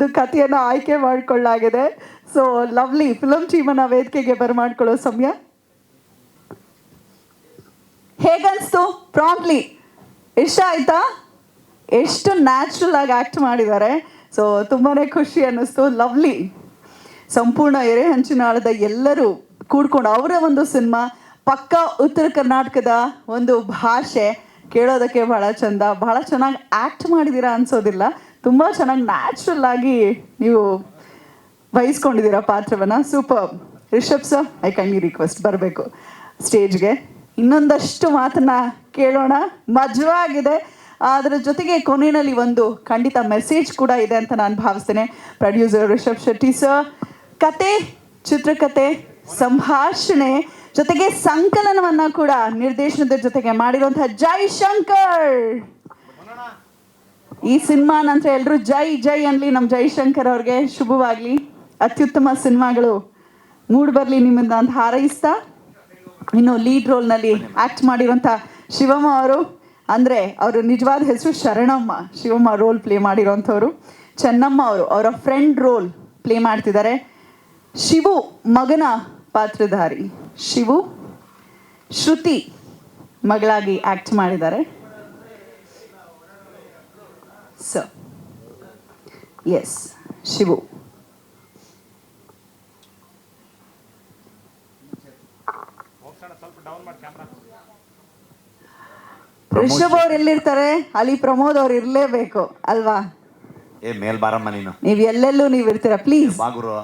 ಒಂದು ಕಥೆಯನ್ನು ಆಯ್ಕೆ ಮಾಡಿಕೊಳ್ಳಲಾಗಿದೆ. ಸೊ ಲವ್ಲಿ ಫಿಲಂ ಜೀವನ ವೇದಿಕೆಗೆ ಬರಮಾಡ್ಕೊಳ್ಳೋ ಸಮಯ. ಹೇಗನ್ಸ್ತು? ಪ್ರಾಂಪ್ಲಿ ಇಷ್ಟ ಆಯ್ತಾ? ಎಷ್ಟು ನ್ಯಾಚುರಲ್ ಆಗಿ ಆ್ಯಕ್ಟ್ ಮಾಡಿದ್ದಾರೆ. ಸೊ ತುಂಬಾ ಖುಷಿ ಅನ್ನಿಸ್ತು. ಲವ್ಲಿ ಸಂಪೂರ್ಣ ಎರೆಹಂಚಿನಾಳದ ಎಲ್ಲರೂ ಕೂಡ್ಕೊಂಡು, ಅವರ ಒಂದು ಸಿನಿಮಾ ಪಕ್ಕ ಉತ್ತರ ಕರ್ನಾಟಕದ ಒಂದು ಭಾಷೆ. ಕೇಳೋದಕ್ಕೆ ಬಹಳ ಚಂದ. ಬಹಳ ಚೆನ್ನಾಗಿ ಆ್ಯಕ್ಟ್ ಮಾಡಿದ್ದೀರಾ ಅನ್ಸೋದಿಲ್ಲ. ತುಂಬ ಚೆನ್ನಾಗಿ ನ್ಯಾಚುರಲ್ ಆಗಿ ನೀವು ವಹಿಸ್ಕೊಂಡಿದ್ದೀರಾ ಪಾತ್ರವನ್ನು. Super Rishab sir I kindly request ಬರಬೇಕು ಸ್ಟೇಜ್ಗೆ ಇನ್ನೊಂದಷ್ಟು ಮಾತನ್ನ ಕೇಳೋಣ. ಮಜವಾಗಿದೆ. ಅದರ ಜೊತೆಗೆ ಕೊನೆಯಲ್ಲಿ ಒಂದು ಖಂಡಿತ ಮೆಸೇಜ್ ಕೂಡ ಇದೆ ಅಂತ ನಾನು ಭಾವಿಸ್ತೇನೆ. ಪ್ರೊಡ್ಯೂಸರ್ ರಿಷಬ್ ಶೆಟ್ಟಿ ಸರ್ ಕತೆ, ಚಿತ್ರಕತೆ, ಸಂಭಾಷಣೆ ಜೊತೆಗೆ ಸಂಕಲನವನ್ನ ಕೂಡ ನಿರ್ದೇಶನದ ಜೊತೆಗೆ ಮಾಡಿರುವಂತಹ ಜೈಶಂಕರ್ ಈ ಸಿನಿಮಾ ನಂತರ ಎಲ್ಲರೂ ಜೈ ಜೈ ಅನ್ಲಿ ನಮ್ಮ ಜೈಶಂಕರ್ ಅವ್ರಿಗೆ. ಶುಭವಾಗ್ಲಿ. ಅತ್ಯುತ್ತಮ ಸಿನಿಮಾಗಳು ಮೂಡ್ ಬರ್ಲಿ ನಿಮ್ಮಿಂದ ಅಂತ ಹಾರೈಸ್ತಾ, ಇನ್ನು ಲೀಡ್ ರೋಲ್ನಲ್ಲಿ ಆಕ್ಟ್ ಮಾಡಿರುವಂಥ ಶಿವಮ್ಮ ಅವರು. ಅಂದರೆ ಅವರು ನಿಜವಾದ ಹೆಸರು ಶರಣಮ್ಮ, ಶಿವಮ್ಮ ರೋಲ್ ಪ್ಲೇ ಮಾಡಿರೋಂಥವ್ರು ಚೆನ್ನಮ್ಮ ಅವರು ಅವರ ಫ್ರೆಂಡ್ ರೋಲ್ ಪ್ಲೇ ಮಾಡ್ತಿದ್ದಾರೆ. ಶಿವು ಮಗನ ಪಾತ್ರಧಾರಿ. ಶಿವು, ಶ್ರುತಿ ಮಗಳಾಗಿ ಆಕ್ಟ್ ಮಾಡಿದ್ದಾರೆ. ಸೊ ಎಸ್ ಶಿವು ರಿಷಬ್ ಅವ್ರು ಎಲ್ಲಿರ್ತಾರೆ? ಅಲ್ಲಿ ಪ್ರಮೋದ್ ಅವ್ರು ಇರಲೇಬೇಕು ಅಲ್ವಾ? ಏ ಮೇಲ್ ಬಾರಮ್ಮ ನೀನು. ನೀವು ಎಲ್ಲೆಲ್ಲೂ ನೀವು ಇರ್ತೀರ ಪ್ಲೀಸ್ ಬಾಗುರು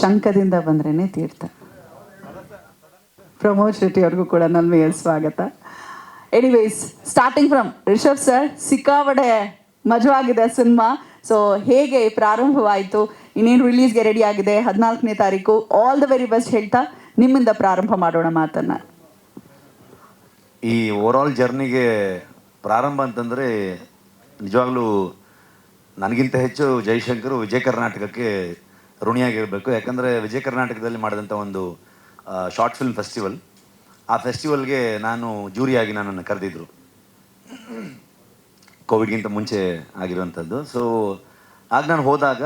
ಶಂಕದಿಂದ ಬಂದ್ರೇನೆ ತೀರ್ಥ. ಪ್ರಮೋದ್ ಶೆಟ್ಟಿ ಅವ್ರಿಗೂ ಕೂಡ ನನ್ನ ಸ್ವಾಗತ. Anyways starting from Rishab sir ಸಿಕ್ಕಾವಡೆ ಮಜವಾಗಿದೆ ಸಿನಿಮಾ. ಸೊ ಹೇಗೆ ಪ್ರಾರಂಭವಾಯಿತು? ಇನ್ನೇನು ರಿಲೀಸ್ಗೆ ರೆಡಿ ಆಗಿದೆ? ಹದಿನಾಲ್ಕನೇ ತಾರೀಕು. ಆಲ್ ದ ವೆರಿ ಬೆಸ್ಟ್ ಹೇಳ್ತಾ ನಿಮ್ಮಿಂದ ಪ್ರಾರಂಭ ಮಾಡೋಣ ಮಾತನ್ನು. ಈ ಓವರಾಲ್ ಜರ್ನಿಗೆ ಪ್ರಾರಂಭ ಅಂತಂದರೆ ನಿಜವಾಗ್ಲೂ ನನಗಿಂತ ಹೆಚ್ಚು ಜೈಶಂಕರ್ ವಿಜಯ ಕರ್ನಾಟಕಕ್ಕೆ ಋಣಿಯಾಗಿರಬೇಕು. ಯಾಕಂದರೆ ವಿಜಯ ಕರ್ನಾಟಕದಲ್ಲಿ ಮಾಡಿದಂಥ ಒಂದು ಶಾರ್ಟ್ ಫಿಲ್ಮ್ ಫೆಸ್ಟಿವಲ್ ಆ ಫೆಸ್ಟಿವಲ್ಗೆ ನಾನು ಜೂರಿಯಾಗಿ ನನ್ನನ್ನು ಕರೆದಿದ್ರು. ಕೋವಿಡ್ಗಿಂತ ಮುಂಚೆ ಆಗಿರುವಂಥದ್ದು. ಸೊ ಆಗ ನಾನು ಹೋದಾಗ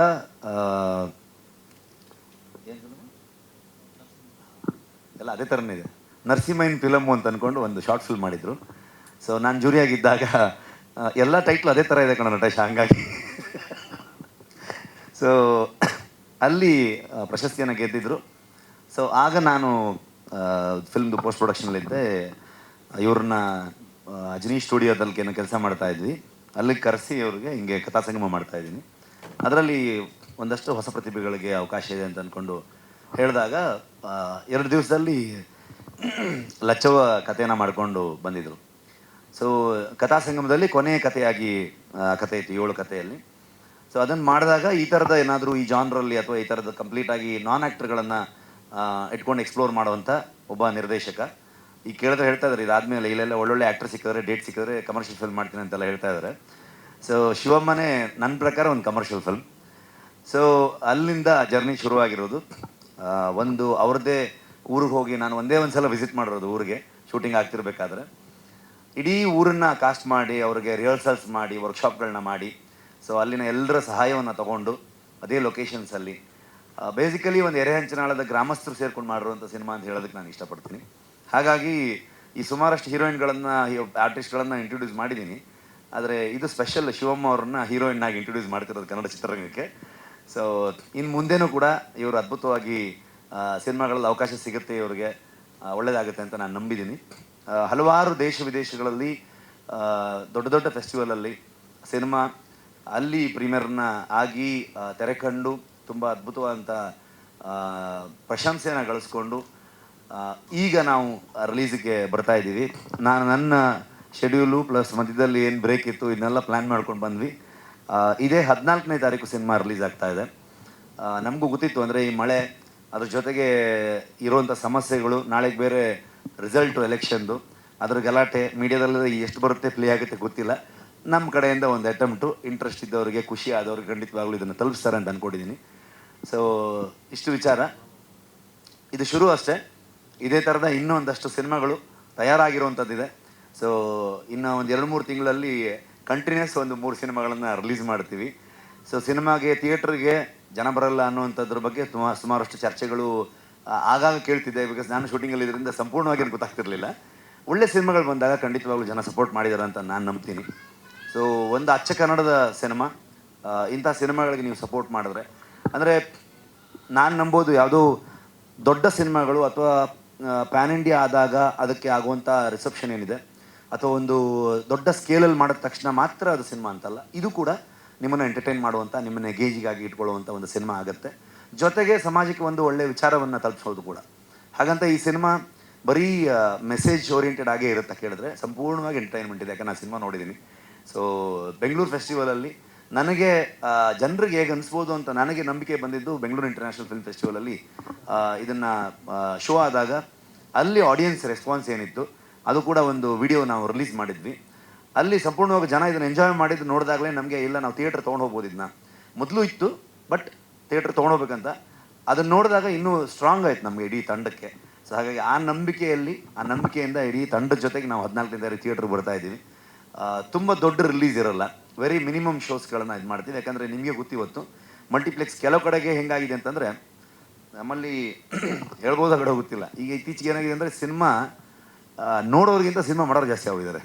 ಎಲ್ಲ ಅದೇ ಥರನೇ ಇದೆ. ನರಸಿಂಹಯ್ಯನ ಫಿಲಮ್ ಅಂತ ಅಂದ್ಕೊಂಡು ಒಂದು ಶಾರ್ಟ್ ಫಿಲ್ಮ್ ಮಾಡಿದರು. ಸೊ ನಾನು ಜೂರಿಯಾಗಿದ್ದಾಗ ಎಲ್ಲ ಟೈಟ್ಲ್ ಅದೇ ಥರ ಇದೆ ಕಣ ನಟೇಶ, ಹಂಗಾಗಿ. ಸೊ ಅಲ್ಲಿ ಪ್ರಶಸ್ತಿಯನ್ನು ಗೆದ್ದಿದ್ರು. ಸೊ ಆಗ ನಾನು ಫಿಲ್ಮ್ದು ಪೋಸ್ಟ್ ಪ್ರೊಡಕ್ಷನಲ್ಲಿದ್ದೆ ಇವ್ರನ್ನ ಅಜನಿ ಸ್ಟುಡಿಯೋದಲ್ಲಿ ಏನೋ ಕೆಲಸ ಮಾಡ್ತಾ ಇದ್ವಿ. ಅಲ್ಲಿಗೆ ಕರೆಸಿ ಅವ್ರಿಗೆ ಹಿಂಗೆ ಕಥಾ ಸಂಗಮ ಮಾಡ್ತಾ ಇದ್ದೀನಿ. ಅದರಲ್ಲಿ ಒಂದಷ್ಟು ಹೊಸ ಪ್ರತಿಭೆಗಳಿಗೆ ಅವಕಾಶ ಇದೆ ಅಂತ ಅಂದ್ಕೊಂಡು ಹೇಳಿದಾಗ ಎರಡು ದಿವಸದಲ್ಲಿ ಲಚ್ಚವ ಕಥೆಯನ್ನು ಮಾಡಿಕೊಂಡು ಬಂದಿದ್ರು. ಸೊ ಕಥಾ ಸಂಗಮದಲ್ಲಿ ಕೊನೆಯ ಕಥೆಯಾಗಿ ಕಥೆ ಇತ್ತು, ಏಳು ಕಥೆಯಲ್ಲಿ. ಸೊ ಅದನ್ನು ಮಾಡಿದಾಗ ಈ ಥರದ ಏನಾದರೂ ಈ ಜಾನ್ರಲ್ಲಿ ಅಥವಾ ಈ ಥರದ ಕಂಪ್ಲೀಟಾಗಿ ನಾನ್ ಆ್ಯಕ್ಟರ್ಗಳನ್ನು ಇಟ್ಕೊಂಡು ಎಕ್ಸ್ಪ್ಲೋರ್ ಮಾಡುವಂಥ ಒಬ್ಬ ನಿರ್ದೇಶಕ. ಈಗ ಕೇಳಿದ್ರೆ ಹೇಳ್ತಾ ಇದ್ದಾರೆ ಇದಾದ್ಮೇಲೆ ಇಲ್ಲೆಲ್ಲ ಒಳ್ಳೊಳ್ಳೆ ಆ್ಯಕ್ಟರ್ ಸಿಕ್ಕಿದ್ರೆ ಡೇಟ್ ಸಿಕ್ಕಿದ್ರೆ ಕಮರ್ಷಿಯಲ್ ಫಿಲ್ಮ್ ಮಾಡ್ತೀನಿ ಅಂತೆಲ್ಲ ಹೇಳ್ತಾ ಇದ್ದಾರೆ ಸೊ ಶಿವಮ್ಮನೆ ನನ್ನ ಪ್ರಕಾರ ಒಂದು ಕಮರ್ಷಿಯಲ್ ಫಿಲ್ಮ್ ಸೊ ಅಲ್ಲಿಂದ ಜರ್ನಿ ಶುರುವಾಗಿರೋದು. ಒಂದು ಅವ್ರದ್ದೇ ಊರಿಗೆ ಹೋಗಿ ನಾನು ಒಂದೇ ಒಂದು ಸಲ ವಿಸಿಟ್ ಮಾಡಿರೋದು ಊರಿಗೆ ಶೂಟಿಂಗ್ ಆಗ್ತಿರ್ಬೇಕಾದ್ರೆ. ಇಡೀ ಊರನ್ನ ಕಾಸ್ಟ್ ಮಾಡಿ, ಅವ್ರಿಗೆ ರಿಹರ್ಸಲ್ಸ್ ಮಾಡಿ ವರ್ಕ್ಶಾಪ್ಗಳನ್ನ ಮಾಡಿ. ಸೊ ಅಲ್ಲಿನ ಎಲ್ಲರ ಸಹಾಯವನ್ನು ತಗೊಂಡು, ಅದೇ ಲೊಕೇಶನ್ಸಲ್ಲಿ ಬೇಸಿಕಲಿ ಒಂದು ಎರೆಹಂಚನಾಳದ ಗ್ರಾಮಸ್ಥರು ಸೇರ್ಕೊಂಡು ಮಾಡಿರುವಂಥ ಸಿನಿಮಾ ಅಂತ ಹೇಳೋದಕ್ಕೆ ನಾನು ಇಷ್ಟಪಡ್ತೀನಿ. ಹಾಗಾಗಿ ಈ ಸುಮಾರಷ್ಟು ಹೀರೋಯಿನ್ಗಳನ್ನು ಆರ್ಟಿಸ್ಟ್ಗಳನ್ನು ಇಂಟ್ರೊಡ್ಯೂಸ್ ಮಾಡಿದ್ದೀನಿ ಆದರೆ ಇದು ಸ್ಪೆಷಲ್ ಶಿವಮ್ಮ ಅವ್ರನ್ನ ಹೀರೋಯಿನ್ನಾಗಿ ಇಂಟ್ರೊಡ್ಯೂಸ್ ಮಾಡ್ತಿರೋದು ಕನ್ನಡ ಚಿತ್ರರಂಗಕ್ಕೆ. ಸೊ ಇನ್ನು ಮುಂದೆನೂ ಕೂಡ ಇವರು ಅದ್ಭುತವಾಗಿ ಸಿನಿಮಾಗಳಲ್ಲಿ ಅವಕಾಶ ಸಿಗುತ್ತೆ ಇವರಿಗೆ. ಒಳ್ಳೆಯದಾಗುತ್ತೆ ಅಂತ ನಾನು ನಂಬಿದ್ದೀನಿ ಹಲವಾರು ದೇಶ ವಿದೇಶಗಳಲ್ಲಿ ದೊಡ್ಡ ದೊಡ್ಡ ಫೆಸ್ಟಿವಲಲ್ಲಿ ಸಿನಿಮಾ ಅಲ್ಲಿ ಪ್ರೀಮಿಯರ್ನ ಆಗಿ ತೆರೆ ಕಂಡು ತುಂಬ ಅದ್ಭುತವಾದಂಥ ಪ್ರಶಂಸೆಯನ್ನು ಗಳಿಸ್ಕೊಂಡು ಈಗ ನಾವು ರಿಲೀಸಿಗೆ ಬರ್ತಾ ಇದ್ದೀವಿ. ನಾನು ನನ್ನ ಶೆಡ್ಯೂಲು ಪ್ಲಸ್ ಮಧ್ಯದಲ್ಲಿ ಏನು ಬ್ರೇಕ್ ಇತ್ತು ಇದನ್ನೆಲ್ಲ ಪ್ಲ್ಯಾನ್ ಮಾಡ್ಕೊಂಡು ಬಂದ್ವಿ. ಇದೇ ಹದಿನಾಲ್ಕನೇ ತಾರೀಕು ಸಿನಿಮಾ ರಿಲೀಸ್ ಆಗ್ತಾ ಇದೆ. ನಮಗೂ ಗೊತ್ತಿತ್ತು ಅಂದರೆ ಈ ಮಳೆ, ಅದ್ರ ಜೊತೆಗೆ ಇರುವಂಥ ಸಮಸ್ಯೆಗಳು, ನಾಳೆಗೆ ಬೇರೆ ರಿಸಲ್ಟು ಎಲೆಕ್ಷನ್ದು ಅದ್ರ ಗಲಾಟೆ ಮೀಡಿಯಾದಲ್ಲಿ ಎಷ್ಟು ಬರುತ್ತೆ ಪ್ಲೇ ಆಗುತ್ತೆ ಗೊತ್ತಿಲ್ಲ. ನಮ್ಮ ಕಡೆಯಿಂದ ಒಂದು ಅಟೆಂಪ್ಟು ಇಂಟ್ರೆಸ್ಟ್ ಇದ್ದವರಿಗೆ, ಖುಷಿ ಆದವ್ರಿಗೆ ಖಂಡಿತವಾಗ್ಲೂ ಇದನ್ನು ತಲುಪಿಸ್ತಾರೆ ಅಂತ ಅಂದ್ಕೊಂಡಿದ್ದೀನಿ ಸೊ ಇಷ್ಟು ವಿಚಾರ. ಇದು ಶುರು ಅಷ್ಟೇ. ಇದೇ ಥರದ ಇನ್ನೂ ಒಂದಷ್ಟು ಸಿನಿಮಾಗಳು ತಯಾರಾಗಿರುವಂಥದ್ದಿದೆ ಸೊ ಇನ್ನು ಒಂದು ಎರಡು ಮೂರು ತಿಂಗಳಲ್ಲಿ ಕಂಟಿನ್ಯೂಸ್ ಒಂದು ಮೂರು ಸಿನಿಮಾಗಳನ್ನು ರಿಲೀಸ್ ಮಾಡ್ತೀವಿ. ಸೊ ಸಿನಿಮಾಗೆ ಥಿಯೇಟ್ರಿಗೆ ಜನ ಬರಲ್ಲ ಅನ್ನುವಂಥದ್ರ ಬಗ್ಗೆ ತುಂಬ ಸುಮಾರಷ್ಟು ಚರ್ಚೆಗಳು ಆಗಾಗ ಕೇಳ್ತಿದ್ದೆ ಬಿಕಾಸ್ ನಾನು ಶೂಟಿಂಗಲ್ಲಿ ಇದರಿಂದ ಸಂಪೂರ್ಣವಾಗಿ ಗೊತ್ತಾಗ್ತಿರ್ಲಿಲ್ಲ. ಒಳ್ಳೆ ಸಿನಿಮಾಗಳು ಬಂದಾಗ ಖಂಡಿತವಾಗ್ಲೂ ಜನ ಸಪೋರ್ಟ್ ಮಾಡಿದ್ದಾರೆ ಅಂತ ನಾನು ನಂಬ್ತೀನಿ. ಸೊ ಒಂದು ಅಚ್ಚ ಕನ್ನಡದ ಸಿನಿಮಾ. ಇಂಥ ಸಿನಿಮಾಗಳಿಗೆ ನೀವು ಸಪೋರ್ಟ್ ಮಾಡಿದ್ರೆ. ಅಂದರೆ, ನಾನು ನಂಬೋದು ಯಾವುದೋ ದೊಡ್ಡ ಸಿನಿಮಾಗಳು ಅಥವಾ ಪ್ಯಾನ್ ಇಂಡಿಯಾ ಆದಾಗ ಅದಕ್ಕೆ ಆಗುವಂಥ ರಿಸೆಪ್ಷನ್ ಏನಿದೆ. ಅಥವಾ ಒಂದು ದೊಡ್ಡ ಸ್ಕೇಲಲ್ಲಿ ಮಾಡಿದ ತಕ್ಷಣ ಮಾತ್ರ ಅದು ಸಿನಿಮಾ ಅಂತಲ್ಲ. ಇದು ಕೂಡ ನಿಮ್ಮನ್ನು ಎಂಟರ್ಟೈನ್ ಮಾಡುವಂಥ, ನಿಮ್ಮನ್ನು ಗೇಜಿಗಾಗಿ ಇಟ್ಕೊಳ್ಳುವಂಥ ಒಂದು ಸಿನಿಮಾ ಆಗುತ್ತೆ. ಜೊತೆಗೆ ಸಮಾಜಕ್ಕೆ ಒಂದು ಒಳ್ಳೆಯ ವಿಚಾರವನ್ನು ತಲುಪಿಸೋದು ಕೂಡ. ಹಾಗಂತ ಈ ಸಿನಿಮಾ ಬರೀ ಮೆಸೇಜ್ ಓರಿಯೆಂಟೆಡ್ ಆಗೇ ಇರುತ್ತೆ ಕೇಳಿದ್ರೆ, ಸಂಪೂರ್ಣವಾಗಿ ಎಂಟರ್ಟೈನ್ಮೆಂಟ್ ಇದೆ. ಯಾಕಂದ್ರೆ ನಾನು ಸಿನಿಮಾ ನೋಡಿದ್ದೀನಿ ಸೊ ಬೆಂಗಳೂರು ಫೆಸ್ಟಿವಲಲ್ಲಿ ನನಗೆ ಜನರಿಗೆ ಹೇಗೆ ಅನಿಸ್ಬೋದು ಅಂತ ನನಗೆ ನಂಬಿಕೆ ಬಂದಿದ್ದು ಬೆಂಗಳೂರು ಇಂಟರ್ನ್ಯಾಷನಲ್ ಫಿಲ್ಮ್ ಫೆಸ್ಟಿವಲಲ್ಲಿ ಇದನ್ನು ಶೋ ಆದಾಗ ಅಲ್ಲಿ ಆಡಿಯನ್ಸ್ ರೆಸ್ಪಾನ್ಸ್ ಏನಿತ್ತು, ಅದು ಕೂಡ ಒಂದು ವಿಡಿಯೋ ನಾವು ರಿಲೀಸ್ ಮಾಡಿದ್ವಿ. ಅಲ್ಲಿ ಸಂಪೂರ್ಣವಾಗಿ ಜನ ಇದನ್ನು ಎಂಜಾಯ್ ಮಾಡಿದ್ದು ನೋಡಿದಾಗಲೇ ನಮಗೆ, ಇಲ್ಲ, ನಾವು ಥಿಯೇಟ್ರ್ ತೊಗೊಂಡು ಹೋಗ್ಬೋದು ಇದನ್ನ ಮೊದಲು ಇತ್ತು ಬಟ್ ಥಿಯೇಟ್ರ್ ತೊಗೊಂಡೋಗ್ಬೇಕಂತ ಅದನ್ನು ನೋಡಿದಾಗ ಇನ್ನೂ ಸ್ಟ್ರಾಂಗ್ ಆಯ್ತು ನಮಗೆ ಇಡೀ ತಂಡಕ್ಕೆ. ಸೊ ಹಾಗಾಗಿ ಆ ನಂಬಿಕೆಯಲ್ಲಿ, ಆ ನಂಬಿಕೆಯಿಂದ ಇಡೀ ತಂಡದ ಜೊತೆಗೆ ನಾವು ಹದಿನಾಲ್ಕನೇ ತಾರೀಕು ಥಿಯೇಟ್ರ್ ಬರ್ತಾ ಇದ್ದೀವಿ. ತುಂಬ ದೊಡ್ಡ ರಿಲೀಸ್ ಇರಲ್ಲ. ವೆರಿ ಮಿನಿಮಮ್ ಶೋಸ್ಗಳನ್ನು ಇದು ಮಾಡ್ತೀವಿ. ಯಾಕಂದರೆ ನಿಮಗೆ ಗೊತ್ತಿವತ್ತು ಮಲ್ಟಿಪ್ಲೆಕ್ಸ್ ಕೆಲವು ಕಡೆಗೆ ಹೆಂಗಾಗಿದೆ ಅಂತಂದರೆ, ನಮ್ಮಲ್ಲಿ ಹೇಳ್ಬೋದು ಕಡೆ ಗೊತ್ತಿಲ್ಲ. ಈಗ ಇತ್ತೀಚೆಗೆ ಏನಾಗಿದೆ ಅಂದರೆ ಸಿನಿಮಾ ನೋಡೋರಿಗಿಂತ ಸಿನಿಮಾ ಮಾಡೋರು ಜಾಸ್ತಿ ಆಗಿದ್ದಾರೆ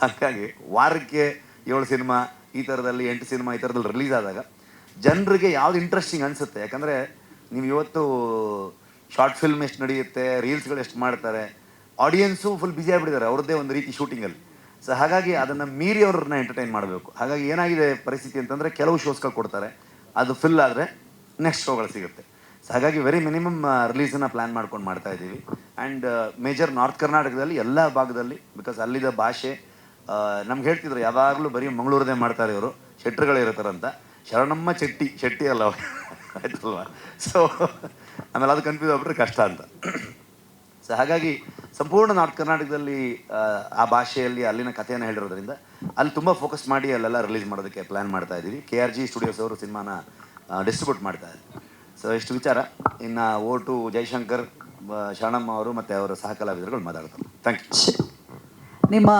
ಹಾಗಾಗಿ ವಾರಕ್ಕೆ ಏಳು ಸಿನಿಮಾ, ಈ ಥರದಲ್ಲಿ ಎಂಟು ಸಿನಿಮಾ, ಈ ಥರದಲ್ಲಿ ರಿಲೀಸ್ ಆದಾಗ ಜನರಿಗೆ ಯಾವ್ದು ಇಂಟ್ರೆಸ್ಟಿಂಗ್ ಅನಿಸುತ್ತೆ? ಯಾಕಂದರೆ ನೀವು ಇವತ್ತು ಶಾರ್ಟ್ ಫಿಲ್ಮ್ ಎಷ್ಟು ನಡೆಯುತ್ತೆ ರೀಲ್ಸ್ಗಳು ಎಷ್ಟು ಮಾಡ್ತಾರೆ ಆಡಿಯನ್ಸು ಫುಲ್ ಬ್ಯುಸಿ ಆಗಿಬಿಟ್ಟಿದ್ದಾರೆ. ಅವ್ರದ್ದೇ ಒಂದು ರೀತಿ ಶೂಟಿಂಗಲ್ಲಿ ಸೊ ಹಾಗಾಗಿ ಅದನ್ನು ಮೀರಿ ಅವ್ರನ್ನ ಎಂಟರ್ಟೈನ್ ಮಾಡಬೇಕು. ಹಾಗಾಗಿ ಏನಾಗಿದೆ ಪರಿಸ್ಥಿತಿ ಅಂತಂದರೆ ಕೆಲವು ಶೋಸ್ಗಳು ಕೊಡ್ತಾರೆ. ಅದು ಫಿಲ್ ಆದರೆ ನೆಕ್ಸ್ಟ್ ಶೋಗಳು ಸಿಗುತ್ತೆ. ಸೊ ಹಾಗಾಗಿ ವೆರಿ ಮಿನಿಮಮ್ ರಿಲೀಸನ್ನು ಪ್ಲ್ಯಾನ್ ಮಾಡ್ಕೊಂಡು ಮಾಡ್ತಾ ಇದ್ದೀವಿ. ಆ್ಯಂಡ್ ಮೇಜರ್ ನಾರ್ತ್ ಕರ್ನಾಟಕದಲ್ಲಿ ಎಲ್ಲ ಭಾಗದಲ್ಲಿ ಬಿಕಾಸ್ ಅಲ್ಲಿದ ಭಾಷೆ ನಮ್ಗೆ ಹೇಳ್ತಿದ್ರು ಯಾವಾಗಲೂ ಬರೀ ಮಂಗಳೂರದೇ ಮಾಡ್ತಾರೆ ಇವರು. ಶೆಟ್ರುಗಳೇ ಇರ್ತಾರಂತ. ಶರಣಮ್ಮ ಚೆಟ್ಟಿ ಶೆಟ್ಟಿ ಅಲ್ಲ ಆಯ್ತಲ್ವಾ? ಸೊ ಆಮೇಲೆ ಅದು ಕನ್ಫ್ಯೂಸ್ ಆಗ್ಬಿಟ್ರೆ ಕಷ್ಟ ಅಂತ. ಸೊ ಹಾಗಾಗಿ ಸಂಪೂರ್ಣ ನಾರ್ತ್ ಕರ್ನಾಟಕದಲ್ಲಿ ಆ, ಭಾಷೆಯಲ್ಲಿ ಅಲ್ಲಿನ ಕಥೆಯನ್ನು ಹೇಳಿರೋದ್ರಿಂದ ಅಲ್ಲಿ ತುಂಬ ಫೋಕಸ್ ಮಾಡಿ ಅಲ್ಲೆಲ್ಲ ರಿಲೀಸ್ ಮಾಡೋದಕ್ಕೆ ಪ್ಲ್ಯಾನ್ ಮಾಡ್ತಾ ಇದ್ದೀವಿ. ಕೆ ಆರ್ ಜಿ ಸ್ಟುಡಿಯೋಸ್ ಅವರು ಸಿನಿಮಾನ ಡಿಸ್ಟ್ರಿಬ್ಯೂಟ್ ಮಾಡ್ತಾ ಇದ್ದಾರೆ. ಸೊ ಇಷ್ಟು ವಿಚಾರ. ಇನ್ನು ಓಟು ಜೈಶಂಕರ್ ಆ, ಶರಣಮ್ಮ ಅವರು ಮತ್ತು ಅವರ ಸಹಕಲಾವಿದರುಗಳು ಮಾತಾಡ್ತಾರೆ. ಥ್ಯಾಂಕ್ ಯು ನಿಮ್ಮ